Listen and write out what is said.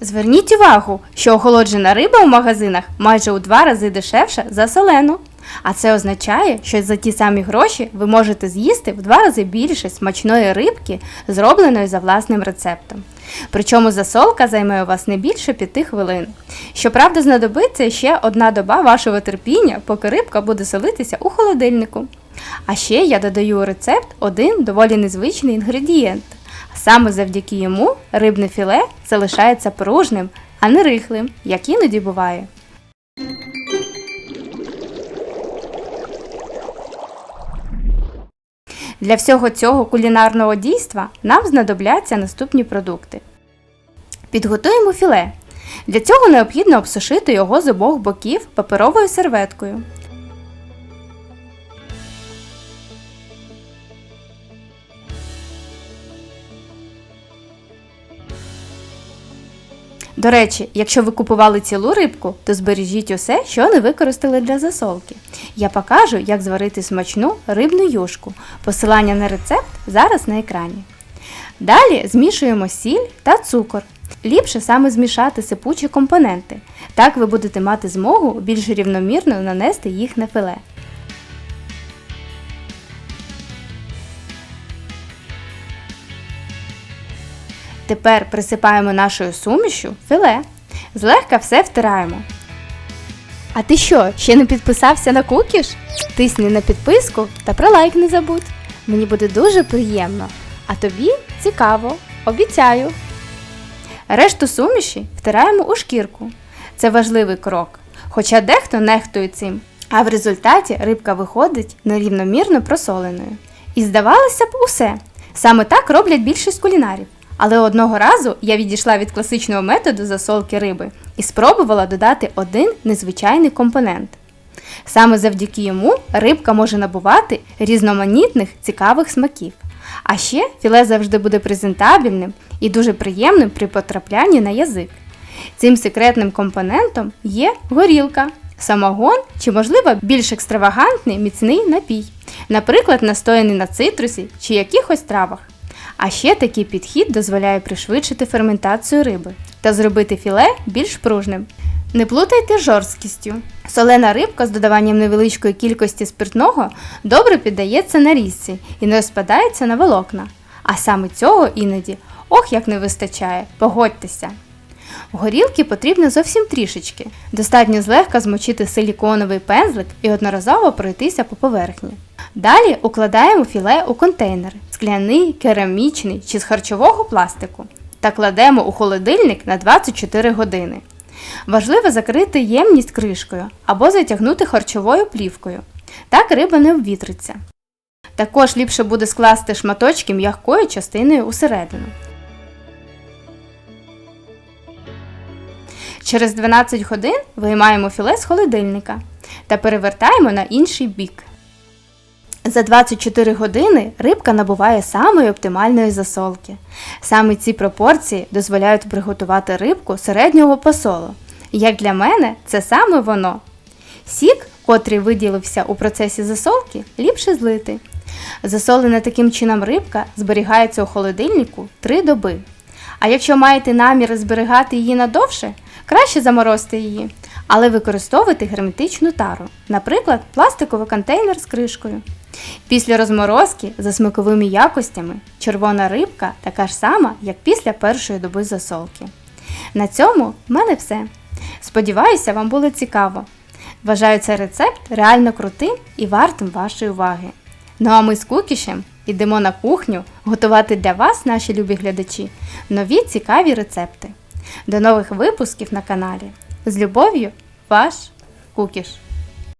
Зверніть увагу, що охолоджена риба у магазинах майже у два рази дешевша за солену. А це означає, що за ті самі гроші ви можете з'їсти в два рази більше смачної рибки, зробленої за власним рецептом. Причому засолка займе у вас не більше п'яти хвилин. Щоправда, знадобиться ще одна доба вашого терпіння, поки рибка буде солитися у холодильнику. А ще я додаю у рецепт один доволі незвичний інгредієнт. Саме завдяки йому рибне філе залишається пружним, а не рихлим, як іноді буває. Для всього цього кулінарного дійства нам знадобляться наступні продукти. Підготуємо філе. Для цього необхідно обсушити його з обох боків паперовою серветкою. До речі, якщо ви купували цілу рибку, то збережіть усе, що не використали для засолки. Я покажу, як зварити смачну рибну юшку. Посилання на рецепт зараз на екрані. Далі змішуємо сіль та цукор. Ліпше саме змішати сипучі компоненти. Так ви будете мати змогу більш рівномірно нанести їх на філе. Тепер присипаємо нашою сумішю філе. Злегка все втираємо. А ти що, ще не підписався на кукіш? Тисни на підписку та про лайк не забудь. Мені буде дуже приємно. А тобі цікаво, обіцяю. Решту суміші втираємо у шкірку. Це важливий крок. Хоча дехто нехтує цим, а в результаті рибка виходить нерівномірно просоленою. І здавалося б, усе. Саме так роблять більшість кулінарів. Але одного разу я відійшла від класичного методу засолки риби і спробувала додати один незвичайний компонент. Саме завдяки йому рибка може набувати різноманітних цікавих смаків. А ще філе завжди буде презентабельним і дуже приємним при потраплянні на язик. Цим секретним компонентом є горілка, самогон чи, можливо, більш екстравагантний міцний напій, наприклад, настояний на цитрусі чи якихось травах. А ще такий підхід дозволяє пришвидшити ферментацію риби та зробити філе більш пружним. Не плутайте жорсткістю. Солена рибка з додаванням невеличкої кількості спиртного добре піддається нарізці і не розпадається на волокна. А саме цього іноді ох як не вистачає, погодьтеся. Горілки потрібно зовсім трішечки. Достатньо злегка змочити силіконовий пензлик і одноразово пройтися по поверхні. Далі укладаємо філе у контейнер скляний, керамічний чи з харчового пластику та кладемо у холодильник на 24 години. Важливо закрити ємність кришкою або затягнути харчовою плівкою. Так риба не обвітриться. Також ліпше буде скласти шматочки м'якою частиною усередину. Через 12 годин виймаємо філе з холодильника та перевертаємо на інший бік. За 24 години рибка набуває самої оптимальної засолки. Саме ці пропорції дозволяють приготувати рибку середнього посолу. Як для мене, це саме воно. Сік, котрий виділився у процесі засолки, ліпше злити. Засолена таким чином рибка зберігається у холодильнику 3 доби. А якщо маєте намір зберігати її надовше, краще заморозьте її, але використовуйте герметичну тару, наприклад, пластиковий контейнер з кришкою. Після розморозки за смаковими якостями червона рибка така ж сама, як після першої доби засолки. На цьому в мене все. Сподіваюся, вам було цікаво. Вважаю цей рецепт реально крутим і вартим вашої уваги. Ну а ми з Кукішем йдемо на кухню готувати для вас, наші любі глядачі, нові цікаві рецепти. До нових випусків на каналі. З любов'ю, ваш Кукіш!